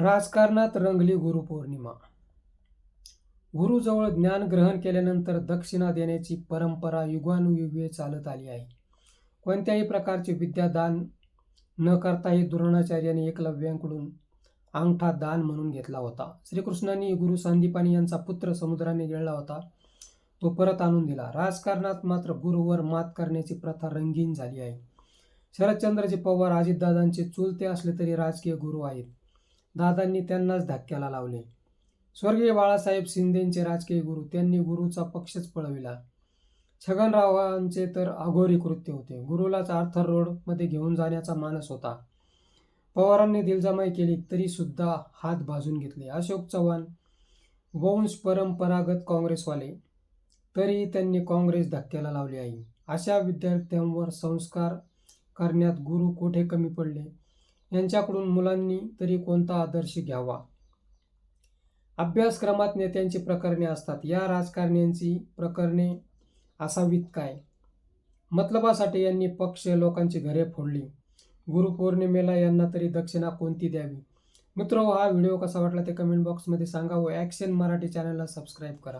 राजकारणात रंगली गुरुपौर्णिमा गुरुजवळ ज्ञान ग्रहण केल्यानंतर दक्षिणा देण्याची परंपरा युगानुयुगे चालत आली आहे. कोणत्याही प्रकारचे विद्यादान न करताही द्रोणाचार्याने एकलव्यांकडून अंगठा दान म्हणून घेतला होता. श्रीकृष्णांनी गुरु सांदीपानी यांचा पुत्र समुद्राने गिळला होता. तो परत आणून दिला. राजकारणात मात्र गुरुवर मात करण्याची प्रथा रंगीन झाली आहे. शरदचंद्रजी पवार अजितदादांचे चुलते असले तरी राजकीय गुरु आहेत. दादांनी त्यांनाच धक्क्याला लावले. स्वर्गीय बाळासाहेब शिंदेंचे राजकीय गुरु त्यांनी गुरुचा पक्षच पळविला. छगनरावांचे तर अघोरी कृत्य होते. गुरुलाच आर्थर रोडमध्ये घेऊन जाण्याचा मानस होता. पवारांनी दिलजमाई केली तरी सुद्धा हात भाजून घेतले. अशोक चव्हाण वंश परंपरागत काँग्रेसवाले तरी त्यांनी काँग्रेस धक्क्याला लावली आहे अशा विद्यार्थ्यांवर संस्कार करण्यात गुरु कोठे कमी पडले? यांच्याकडून मुलांनी तरी कोणता आदर्श घ्यावा? अभ्यासक्रमात नेत्यांची प्रकरणे असतात. या राजकारण्यांची प्रकरणे असावीत काय? मतलबासाठी यांनी पक्ष लोकांची घरे फोडली. गुरुपौर्णिमेला यांना तरी दक्षिणा कोणती द्यावी? मित्र हा व्हिडिओ कसा वाटला ते कमेंट बॉक्समध्ये सांगा व ॲक्शन मराठी चॅनलला सबस्क्राईब करा.